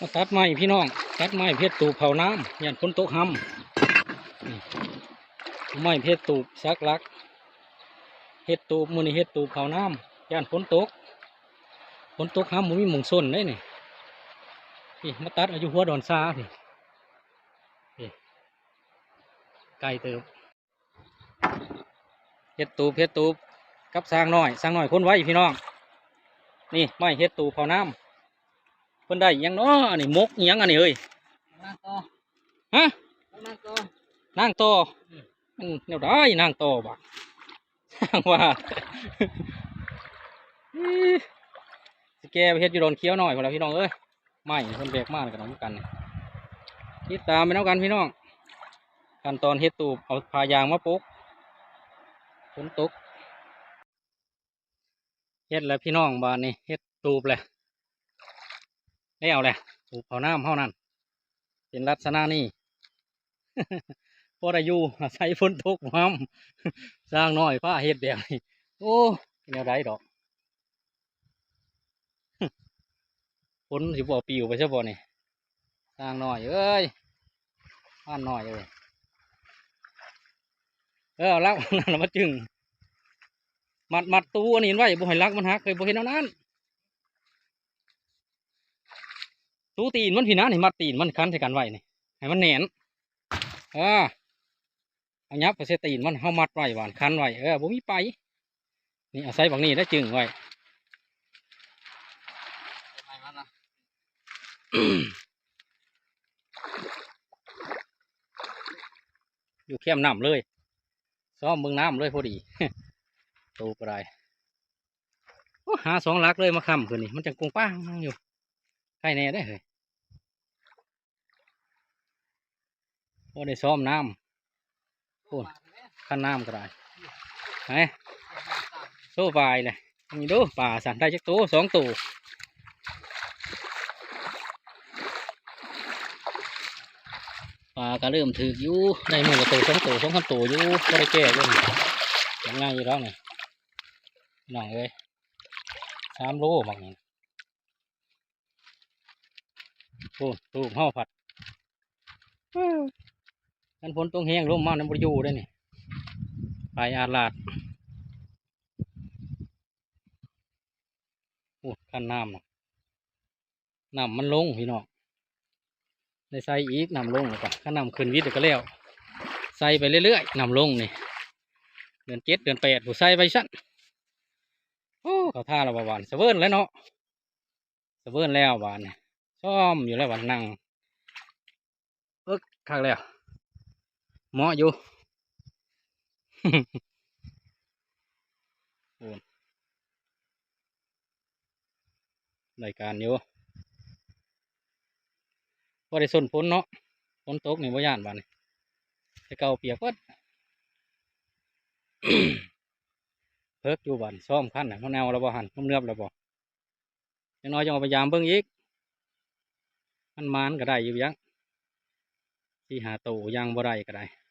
มาตัดไม้พี่น้อง ตัดไม้เพชรตูเผาน้ำยันพ้นโต๊ะห้ำไม้เพชรตูซักลักเฮ็ดตูมือนี่เฮ็ดตูเผาน้ำยันพ้นโต๊ะพ้นโต๊ะห้ำมันมีหมุงส้นได้นี่นี่มาตัดอายุหัวดอนซาพี่นี่ไก่เติบเฮ็ดตูเฮ็ดตูกับสร้างน้อยสร้างน้อยคนไว้พี่น้องนี่ไม้เฮ็ดตูเผาน้ำ เพิ่นได้อิหยังเนาะอันนี้มกอิหยังอันนี้เอ้ยนั่งต่อฮะนั่งต่อนางต่อมันแนวได้นางต่อบ่ะสร้างว่าอิ๊ะสิแกไปเฮ็ดอยู่โดนเคี้ยวหน่อยพอแล้วพี่น้องเอ้ยไม่เพิ่นแบกมากกันน้ำกันติดตามไปน้ำกันพี่น้องขั้นตอนเฮ็ดตูบเอาพายางมาปลุกฝนตกเฮ็ดแล้วพี่น้องบ้านนี้เฮ็ดตูบเลย แล้วแหละตูบเผาน้ำเท่านั้น เป็นลักษณะนี้พอได้อยู่อาศัยฝนตกห้ำสร้างน้อยผ้าเฮ็ดแบบนี้โอ้แนวไรดอกฝนสิบ่ปิวไปใช่บ่นี่สร้างน้อยเอ้ยบ้านน้อยเอ้ยเออลักนั่นมาจึงมัดมัดตู้อันนี้ไว้บ่ให้ลักมันหักเคยบ่เห็นเอานั้น ตู้ตีนมันพี่นะนี่มัดตีนมันคันใส่กันไว้นี่ให้มันแหนนเออเอายับไปใส่ตีนมันเฮามัดไว้หวานคันไว้เออบ่มีไปนี่เอาศัยบางนี้ได้จึงไว้อยู่เข้มน้ำเลย ซ้อมเบิ่งน้ำเลยพอดีตูก็ได้โอ้หาสองลักเลยมาคำคืนนี้มันจังกงป้างอยู่ใครแน่ได้เลย พอได้ซ้อมน้ำโอ้ขั้นน้ำก็ได้ไหนโซ่ปลายเลยนี่ดูป่าสันได้จักตัวสองตัวปลาก็เริ่มถืออยู่ได้มือละตัวสองตัวสองสามตัวอยู่ก็ได้แก่ด้วยยังง่ายอยู่แล้วนี่หน่อยเลยสามโลบางนี่โอ้ตูกห่อผัด กันฝนตรงแห้งลมมาน้ำบริยูได้นี่ไปอาลาดโอ้ขั้นน้ำนะน้ำมันลงพี่น้องได้ใส่อีกน้ำลงแล้วก็ขั้นน้ำขึ้นวิทย์ก็แล้วใส่ไปเรื่อยๆน้ำลงนี่เดือนเจ็ดเดือนแปดผู้ใส่ไปสั้นโอ้เขาท่าเราบานเสเวิร์นแล้วเนาะเสเวิร์นแล้วบานเนี่ยซ่อมอยู่แล้ววันนั่งเอิกคักแล้ว เหมาะอยู่โอ้รายการอยู่ว่าได้ส่นฝนเนาะฝนตกนี่บ่ย่านบ้านนี่แต่เก่าเปียกเปิดเพิกอยู่บ้านซ่อมขั้นน่ะมันแนวแล้วบ่หันมันเนือบแล้วบ่จังน้อยจังเอาพยายามเบิ่งอีก มันมานก็ได้อยู่ยัง ที่หาตูยังบ่ได้ก็ได้